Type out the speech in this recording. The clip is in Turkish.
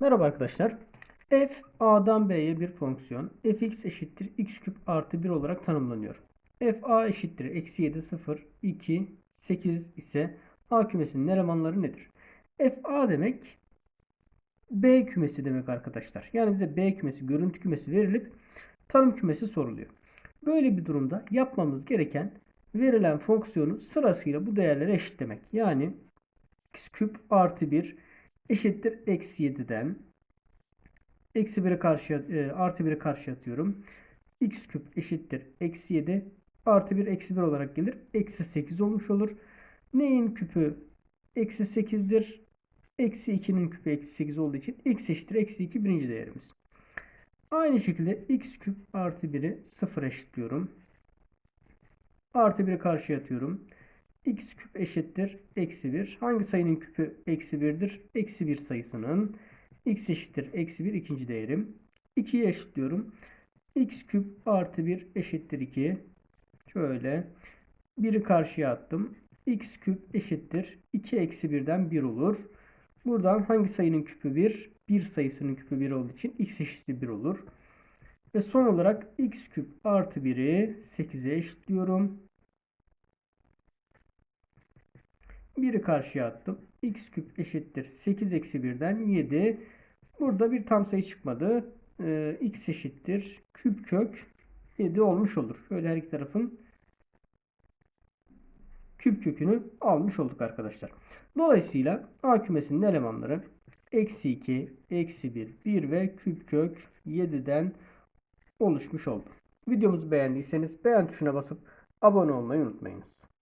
Merhaba arkadaşlar. f a'dan b'ye bir fonksiyon fx eşittir x küp artı 1 olarak tanımlanıyor. f a eşittir eksi 7 0 2 8 ise a kümesinin elemanları nedir? f a demek b kümesi demek arkadaşlar. Yani bize b kümesi görüntü kümesi verilip tanım kümesi soruluyor. Böyle bir durumda yapmamız gereken verilen fonksiyonu sırasıyla bu değerlere eşitlemek. Yani x küp artı 1 eşittir eksi 7'den eksi 1'e karşıya e, artı 1'e karşı atıyorum. x küp eşittir eksi 7 artı 1 eksi 1 olarak gelir. Eksi 8 olmuş olur. Neyin küpü eksi 8'dir? Eksi 2'nin küpü eksi 8 olduğu için x eşittir eksi 2 birinci değerimiz. Aynı şekilde x küp artı 1'i 0 eşitliyorum. Artı 1'i karşıya atıyorum. X küp eşittir eksi 1. Hangi sayının küpü eksi 1'dir? Eksi 1 sayısının x eşittir eksi 1 ikinci değerim. 2'yi eşitliyorum. x küp artı 1 eşittir 2. Şöyle 1'i karşıya attım. x küp eşittir 2 eksi 1'den 1 olur. Buradan hangi sayının küpü 1? 1 sayısının küpü 1 olduğu için x eşittir 1 olur. Ve son olarak x küp artı 1'i 8'e eşitliyorum. 1'i karşıya attım. x küp eşittir 8 eksi 1'den 7. Burada bir tam sayı çıkmadı. Ee, x eşittir küp kök 7 olmuş olur. Şöyle her iki tarafın küp kökünü almış olduk arkadaşlar. Dolayısıyla A kümesinin elemanları eksi 2, eksi 1, 1 ve küp kök 7'den oluşmuş oldu. Videomuzu beğendiyseniz beğen tuşuna basıp abone olmayı unutmayınız.